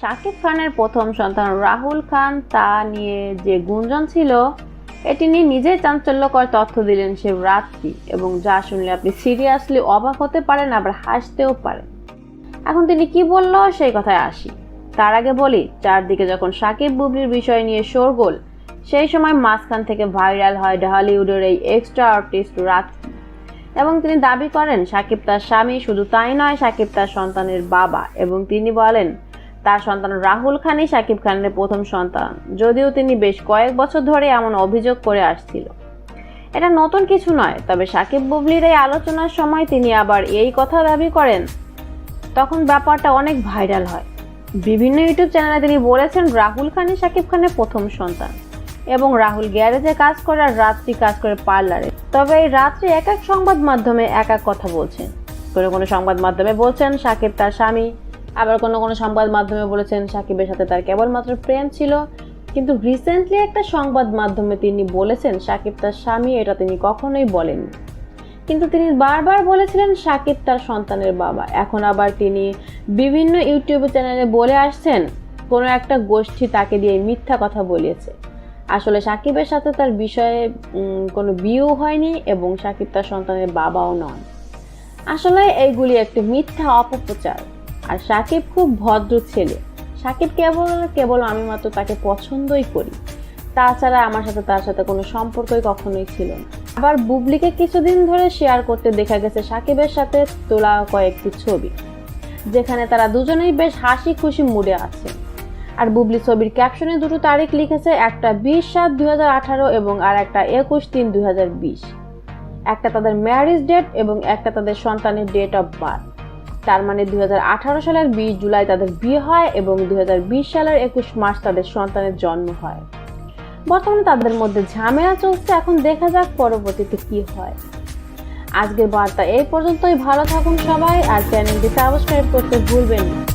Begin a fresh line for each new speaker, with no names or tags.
শাকিব খানের প্রথম সন্তান রাহুল খান তা নিয়ে যে গুঞ্জন ছিল, এটি নিয়ে নিজেই চাঞ্চল্যকর তথ্য দিলেন সে রাত্রি। এবং যা শুনলে আপনি সিরিয়াসলি অবাক হতে পারেন, আবার হাসতেও পারেন। এখন তিনি কি বলল, সেই কথায় আসি। তার আগে বলি, চারদিকে যখন সাকিব বুবলির বিষয় নিয়ে শোরগোল, সেই সময় মাঝখান থেকে ভাইরাল হয় ঢালিউডের এই এক্সট্রা আর্টিস্ট রাত্রি। এবং তিনি দাবি করেন সাকিব তার স্বামী শুধু তাই নয় সাকিব তার সন্তানের বাবা। এবং তিনি বলেন তার সন্তান রাহুল খানই সাকিব খানের প্রথম সন্তান। যদিও তিনি বেশ কয়েক বছর ধরে এমন অভিযোগ করে আসছিল। এটা নতুন কিছু নয়, তবে সাকিব বুবলির এই আলোচনার সময় তিনি আবার এই কথা দাবি করেন। তখন ব্যাপারটা অনেক ভাইরাল হয়। বিভিন্ন ইউটিউব চ্যানেলে তিনি বলেছেন রাহুল খানই সাকিব খানের প্রথম সন্তান এবং রাহুল গ্যারেজে কাজ করে আর রাত্রি কাজ করে পার্লারে। তবে এই রাত্রি এক এক সংবাদ মাধ্যমে এক এক কথা বলছেন। কোনো কোনো সংবাদ মাধ্যমে বলছেন সাকিব তার স্বামী আবার কোনো কোনো সংবাদ মাধ্যমে বলেছেন সাকিবের সাথে তার কেবলমাত্র প্রেম ছিল। কিন্তু রিসেন্টলি একটা সংবাদ মাধ্যমে তিনি বলেছেন সাকিব তার স্বামী, এটা তিনি কখনোই বলেননি। কিন্তু তিনি বারবার বলেছিলেন সাকিব তার সন্তানের বাবা। এখন আবার তিনি বিভিন্ন ইউটিউব চ্যানেলে বলে আসছেন, কোনো একটা গোষ্ঠী তাকে দিয়ে মিথ্যা কথা বলিয়েছে আসলে সাকিবের সাথে তার বিষয়ে কোনো বিয়েও হয়নি এবং সাকিব তার সন্তানের বাবাও নন। আসলে এইগুলি একটি মিথ্যা অপপ্রচার। আর সাকিব খুব ভদ্র ছেলে। সাকিব কেবল কেবল আমি মাত্র তাকে পছন্দই করি। তাছাড়া আমার সাথে তার সাথে কোনো সম্পর্কই কখনোই ছিল না। আবার বুবলিকে কিছুদিন ধরে শেয়ার করতে দেখা গেছে সাকিবের সাথে তোলা কয়েকটি ছবি, যেখানে তারা দুজনেই বেশ হাসি খুশি মুডে আছে। আর বুবলি ছবির ক্যাপশনে দুটো তারিখ লিখেছে, একটা বিশ সাত দুই এবং আর একটা একুশ তিন দুই একটা তাদের ম্যারেজ ডেট এবং একটা তাদের সন্তানের ডেট অফ বার্থ তার মানে দু হাজার আঠারো সালের বিশ জুলাই তাদের বিয়ে হয় এবং দু হাজার বিশ সালের একুশ মার্চ তাদের সন্তানের জন্ম হয়। বর্তমানে তাদের মধ্যে ঝামেলা চলছে, এখন দেখা যাক পরবর্তীতে কি হয়। আজকের বার্তা এই পর্যন্তই, ভালো থাকুন সবাই, আর চ্যানেলটি সাবস্ক্রাইব করতে ভুলবেন না।